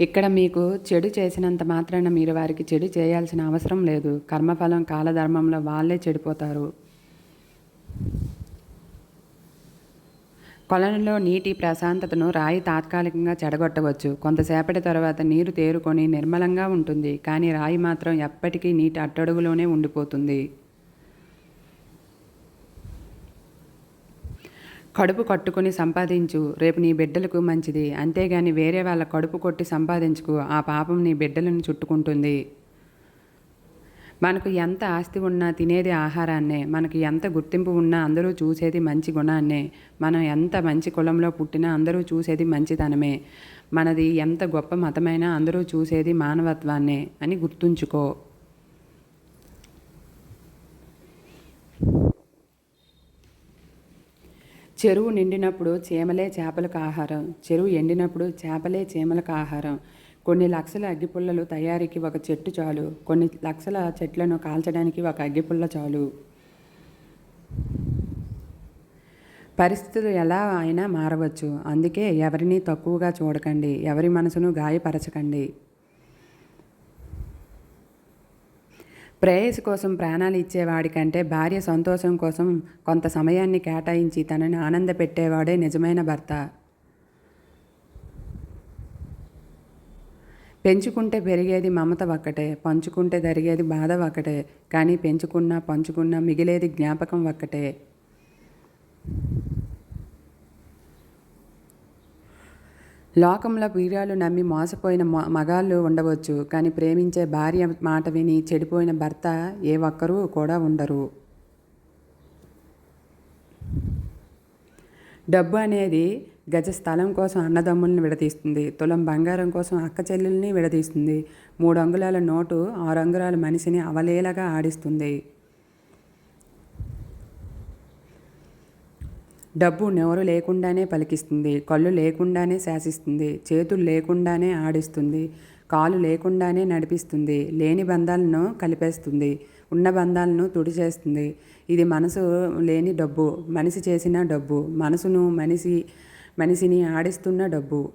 ఇక్కడ మీకు చెడు చేసినంత మాత్రాన మీరు వారికి చెడు చేయాల్సిన అవసరం లేదు. కర్మఫలం కాలధర్మంలో వాళ్ళే చెడిపోతారు. కొలనులో నీటి ప్రశాంతతను రాయి తాత్కాలికంగా చెడగొట్టవచ్చు. కొంతసేపటి తర్వాత నీరు తేరుకొని నిర్మలంగా ఉంటుంది. కానీ రాయి మాత్రం ఎప్పటికీ నీటి అట్టడుగులోనే ఉండిపోతుంది. కడుపు కట్టుకుని సంపాదించు రేపు నీ బిడ్డలకు మంచిది. అంతేగాని వేరే వాళ్ళ కడుపు కొట్టి సంపాదించుకు ఆ పాపం నీ బిడ్డలను చుట్టుకుంటుంది. మనకు ఎంత ఆస్తి ఉన్నా తినేది ఆహారాన్నే మనకు ఎంత గుర్తింపు ఉన్నా అందరూ చూసేది మంచి గుణాన్నే మనం ఎంత మంచి కులంలో పుట్టినా అందరూ చూసేది మంచితనమే మనది ఎంత గొప్ప మతమైనా అందరూ చూసేది మానవత్వాన్నే అని గుర్తుంచుకో. చెరువు నిండినప్పుడు చీమలే చేపలకు ఆహారం. చెరువు ఎండినప్పుడు చేపలే చీమలకు ఆహారం. కొన్ని లక్షల అగ్గిపుల్లలు తయారీకి ఒక చెట్టు చాలు. కొన్ని లక్షల చెట్లను కాల్చడానికి ఒక అగ్గిపుల్ల చాలు. పరిస్థితులు ఎలా అయినా మారవచ్చు. అందుకే ఎవరిని తక్కువగా చూడకండి. ఎవరి మనసును గాయపరచకండి. ప్రేయసి కోసం ప్రాణాలు ఇచ్చేవాడి కంటే భార్య సంతోషం కోసం కొంత సమయాన్ని కేటాయించి తనని ఆనంద పెట్టేవాడే నిజమైన భర్త. పెంచుకుంటే పెరిగేది మమత ఒక్కటే పంచుకుంటే జరిగేది బాధ ఒక్కటే కానీ పెంచుకున్నా పంచుకున్నా మిగిలేది జ్ఞాపకం ఒక్కటే. లోకంలో వీర్యాలు నమ్మి మోసపోయిన మగాళ్ళు ఉండవచ్చు కానీ ప్రేమించే భార్య మాట విని చెడిపోయిన భర్త ఏ ఒక్కరూ కూడా ఉండరు. డబ్బు అనేది గజ స్థలం కోసం అన్నదమ్ముల్ని విడదీస్తుంది తులం బంగారం కోసం అక్క చెల్లెల్ని విడదీస్తుంది మూడు అంగుళాల నోటు ఆరు అంగుళాల మనిషిని అవలేలగా ఆడిస్తుంది. డబ్బు నోరు లేకుండానే పలికిస్తుంది కళ్ళు లేకుండానే శాసిస్తుంది చేతులు లేకుండానే ఆడిస్తుంది కాలు లేకుండానే నడిపిస్తుంది లేని బంధాలను కలిపేస్తుంది ఉన్న బంధాలను తుడిచేస్తుంది. ఇది మనసు లేని డబ్బు మనిషి చేసిన డబ్బు మనసును మనిషి మనిషిని ఆడిస్తున్న డబ్బు.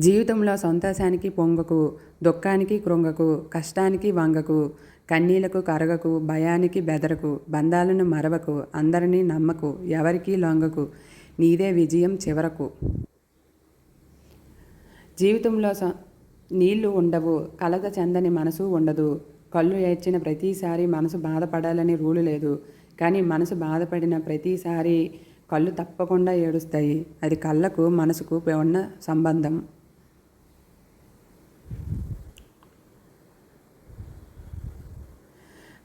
జీవితంలో సంతోషానికి పొంగకు దుఃఖానికి కృంగకు కష్టానికి వంగకు కన్నీలకు కరగకు భయానికి బెదరకు బంధాలను మరవకు అందరినీ నమ్మకు ఎవరికీ లొంగకు నీదే విజయం చివరకు. జీవితంలో స నీళ్ళు ఉండవు కలత చెందని మనసు ఉండదు. కళ్ళు ఏడ్చిన ప్రతిసారి మనసు బాధపడాలని రూలు లేదు. కానీ మనసు బాధపడిన ప్రతిసారి కళ్ళు తప్పకుండా ఏడుస్తాయి. అది కళ్ళకు మనసుకు ఉన్న సంబంధం.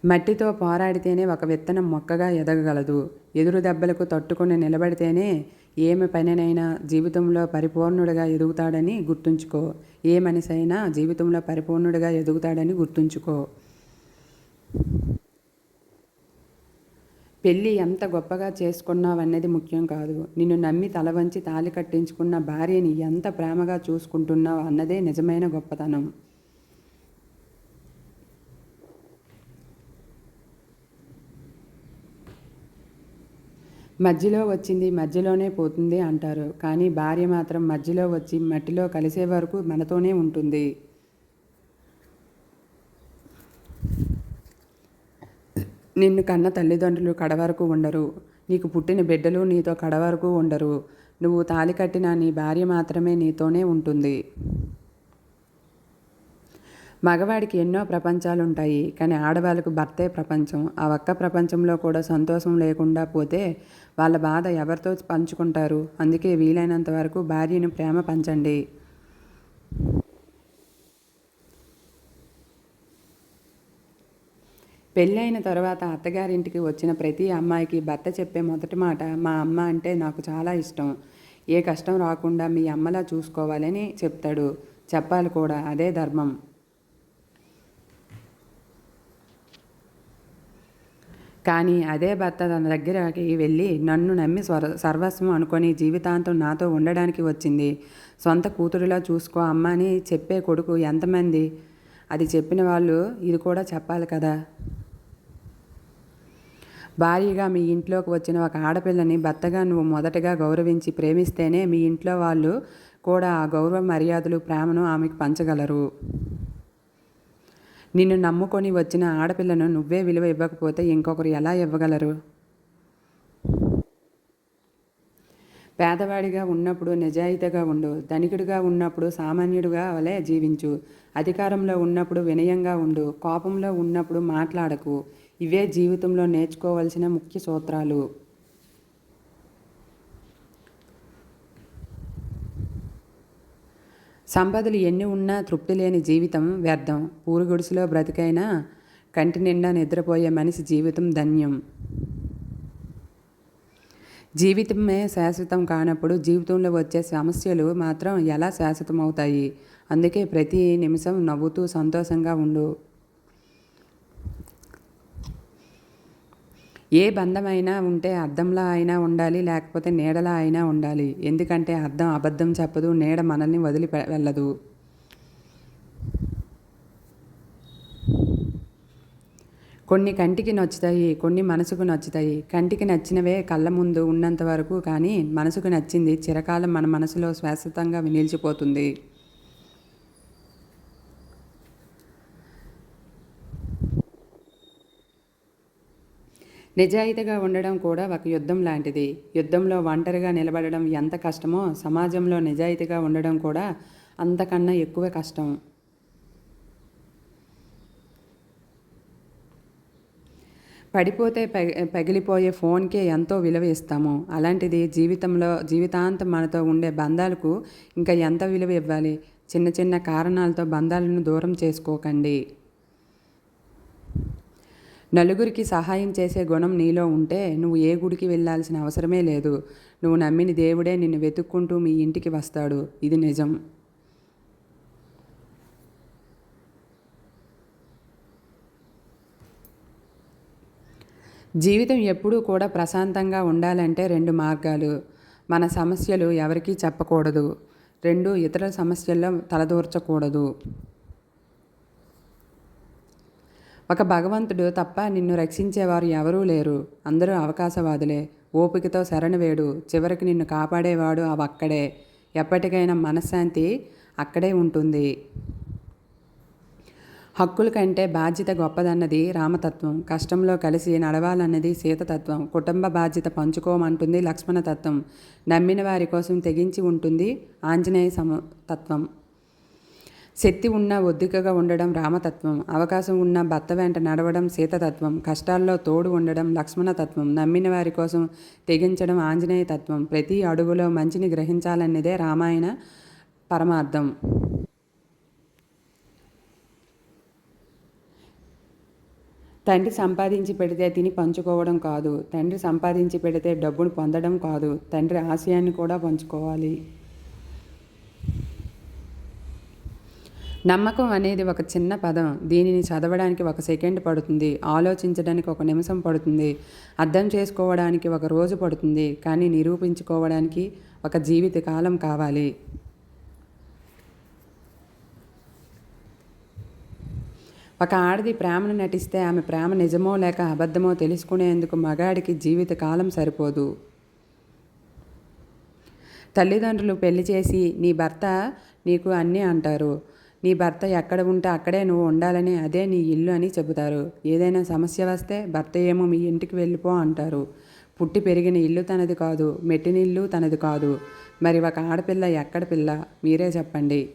మట్టితో పోరాడితేనే ఒక విత్తనం మొక్కగా ఎదగగలదు. ఎదురు దెబ్బలకు తట్టుకుని నిలబడితేనే ఏమి పనినైనా జీవితంలో పరిపూర్ణుడిగా ఎదుగుతాడని గుర్తుంచుకో. ఏ మనిషి అయినా జీవితంలో పరిపూర్ణుడిగా ఎదుగుతాడని గుర్తుంచుకో. పెళ్ళి ఎంత గొప్పగా చేసుకున్నావన్నది ముఖ్యం కాదు. నిన్ను నమ్మి తల వంచి తాలి కట్టించుకున్న భార్యని ఎంత ప్రేమగా చూసుకుంటున్నావు అన్నదే నిజమైన గొప్పతనం. మధ్యలో వచ్చింది మధ్యలోనే పోతుంది అంటారు. కానీ భార్య మాత్రం మధ్యలో వచ్చి మట్టిలో కలిసే వరకు మనతోనే ఉంటుంది. నిన్ను కన్న తల్లిదండ్రులు కడవరకు ఉండరు. నీకు పుట్టిన బిడ్డలు నీతో కడవరకు ఉండరు. నువ్వు తాలి కట్టిన నీ భార్య మాత్రమే నీతోనే ఉంటుంది. మగవాడికి ఎన్నో ప్రపంచాలు ఉంటాయి కానీ ఆడవాళ్ళకు భర్తే ప్రపంచం. ఆ ఒక్క ప్రపంచంలో కూడా సంతోషం లేకుండా పోతే వాళ్ళ బాధ ఎవరితో పంచుకుంటారు? అందుకే వీలైనంత వరకు భార్యను ప్రేమ పంచండి. పెళ్ళైన తర్వాత అత్తగారింటికి వచ్చిన ప్రతి అమ్మాయికి భర్త చెప్పే మొదటి మాట మా అమ్మ అంటే నాకు చాలా ఇష్టం. ఏ కష్టం రాకుండా మీ అమ్మలా చూసుకోవాలని చెప్తాడు. చెప్పాలి కూడా అదే ధర్మం. కానీ అదే భర్త తన దగ్గరకి వెళ్ళి నన్ను నమ్మి స్వర సర్వస్వం అనుకొని జీవితాంతం నాతో ఉండడానికి వచ్చింది. సొంత కూతురులా చూసుకో అమ్మ అని చెప్పే కొడుకు ఎంతమంది? అది చెప్పిన వాళ్ళు ఇది కూడా చెప్పాలి కదా. భారీగా మీ ఇంట్లోకి వచ్చిన ఒక ఆడపిల్లని భర్తగా నువ్వు మొదటగా గౌరవించి ప్రేమిస్తేనే మీ ఇంట్లో వాళ్ళు కూడా ఆ గౌరవ మర్యాదలు ప్రేమను ఆమెకు పంచగలరు. నిన్ను నమ్ముకొని వచ్చిన ఆడపిల్లను నువ్వే విలువ ఇవ్వకపోతే ఇంకొకరు ఎలా ఇవ్వగలరు? పేదవాడిగా ఉన్నప్పుడు నిజాయితీగా ఉండు ధనికుడిగా ఉన్నప్పుడు సామాన్యుడిగా వలె జీవించు అధికారంలో ఉన్నప్పుడు వినయంగా ఉండు కోపంలో ఉన్నప్పుడు మాట్లాడకు. ఇవే జీవితంలో నేర్చుకోవలసిన ముఖ్య సూత్రాలు. సంపదలు ఎన్ని ఉన్నా తృప్తి లేని జీవితం వ్యర్థం. పూరుగుడిసిలో బ్రతికైనా కంటి నిండా నిద్రపోయే మనిషి జీవితం ధన్యం. జీవితమే శాశ్వతం కానప్పుడు జీవితంలో వచ్చే సమస్యలు మాత్రం ఎలా శాశ్వతం అవుతాయి అందుకే ప్రతి నిమిషం నవ్వుతూ సంతోషంగా ఉండు. ఏ బంధమైనా ఉంటే అద్దంలా అయినా ఉండాలి లేకపోతే నీడలా అయినా ఉండాలి. ఎందుకంటే అద్దం అబద్ధం చెప్పదు నీడ మనల్ని వదిలి వెళ్ళదు. కొన్ని కంటికి నచ్చుతాయి కొన్ని మనసుకు నచ్చుతాయి. కంటికి నచ్చినవే కళ్ళ ముందు ఉన్నంత వరకు కానీ మనసుకు నచ్చింది చిరకాలం మన మనసులో శాశ్వతంగా నిలిచిపోతుంది. నిజాయితీగా ఉండడం కూడా ఒక యుద్ధం లాంటిది. యుద్ధంలో ఒంటరిగా నిలబడడం ఎంత కష్టమో సమాజంలో నిజాయితీగా ఉండడం కూడా అంతకన్నా ఎక్కువ కష్టం. పడిపోతే పగిలిపోయే ఫోన్కే ఎంతో విలువ ఇస్తాము. అలాంటిది జీవితంలో జీవితాంతం మనతో ఉండే బంధాలకు ఇంకా ఎంత విలువ ఇవ్వాలి? చిన్న చిన్న కారణాలతో బంధాలను దూరం చేసుకోకండి. నలుగురికి సహాయం చేసే గుణం నీలో ఉంటే నువ్వు ఏ గుడికి వెళ్ళాల్సిన అవసరమే లేదు. నువ్వు నమ్మిన దేవుడే నిన్ను వెతుక్కుంటూ మీ ఇంటికి వస్తాడు. ఇది నిజం. జీవితం ఎప్పుడూ కూడా ప్రశాంతంగా ఉండాలంటే రెండు మార్గాలు. మన సమస్యలు ఎవరికీ చెప్పకూడదు. రెండు ఇతర సమస్యల్లో తలదూర్చకూడదు. ఒక భగవంతుడు తప్ప నిన్ను రక్షించేవారు ఎవరూ లేరు. అందరూ అవకాశవాదులే. ఓపికతో శరణవేడు. చివరికి నిన్ను కాపాడేవాడు అవక్కడే ఎప్పటికైనా మనశ్శాంతి అక్కడే ఉంటుంది. హక్కుల కంటే బాధ్యత గొప్పదన్నది రామతత్వం. కష్టంలో కలిసి నడవాలన్నది సీతతత్వం. కుటుంబ బాధ్యత పంచుకోమంటుంది లక్ష్మణతత్వం. నమ్మిన వారి కోసం తెగించి ఉంటుంది ఆంజనేయ సమ తత్వం శక్తి ఉన్న ఒద్దికగా ఉండడం రామతత్వం అవకాశం ఉన్న భర్త వెంట నడవడం సీతతత్వం కష్టాల్లో తోడు ఉండడం లక్ష్మణతత్వం నమ్మిన వారి కోసం తెగించడం ఆంజనేయ తత్వం ప్రతి అడుగులో మంచిని గ్రహించాలన్నదే రామాయణ పరమార్థం. తండ్రి సంపాదించి పెడితే తిని పంచుకోవడం కాదు. తండ్రి సంపాదించి పెడితే డబ్బును పొందడం కాదు. తండ్రి ఆశయాన్ని కూడా పంచుకోవాలి. నమ్మకం అనేది ఒక చిన్న పదం. దీనిని చదవడానికి ఒక సెకండ్ పడుతుంది. ఆలోచించడానికి ఒక నిమిషం పడుతుంది. అర్థం చేసుకోవడానికి ఒక రోజు పడుతుంది. కానీ నిరూపించుకోవడానికి ఒక జీవిత కాలం కావాలి. ఒక ఆడది ప్రేమను నటిస్తే ఆమె ప్రేమ నిజమో లేక అబద్ధమో తెలుసుకునేందుకు మగాడికి జీవితకాలం సరిపోదు. తల్లిదండ్రులు పెళ్ళి చేసి నీ భర్త నీకు అన్నీ అంటారు. నీ భర్త ఎక్కడ ఉంటే అక్కడే నువ్వు ఉండాలని అదే నీ ఇల్లు అని చెబుతారు. ఏదైనా సమస్య వస్తే భర్త ఏమో మీ ఇంటికి వెళ్ళిపో అంటారు. పుట్టి పెరిగిన ఇల్లు తనది కాదు మెట్టినిల్లు తనది కాదు. మరి ఒక ఆడపిల్ల ఎక్కడ పిల్ల? మీరే చెప్పండి.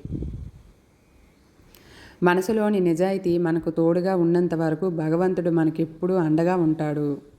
మనసులోని నిజాయితీ మనకు తోడుగా ఉన్నంత వరకు భగవంతుడు మనకెప్పుడూ అండగా ఉంటాడు.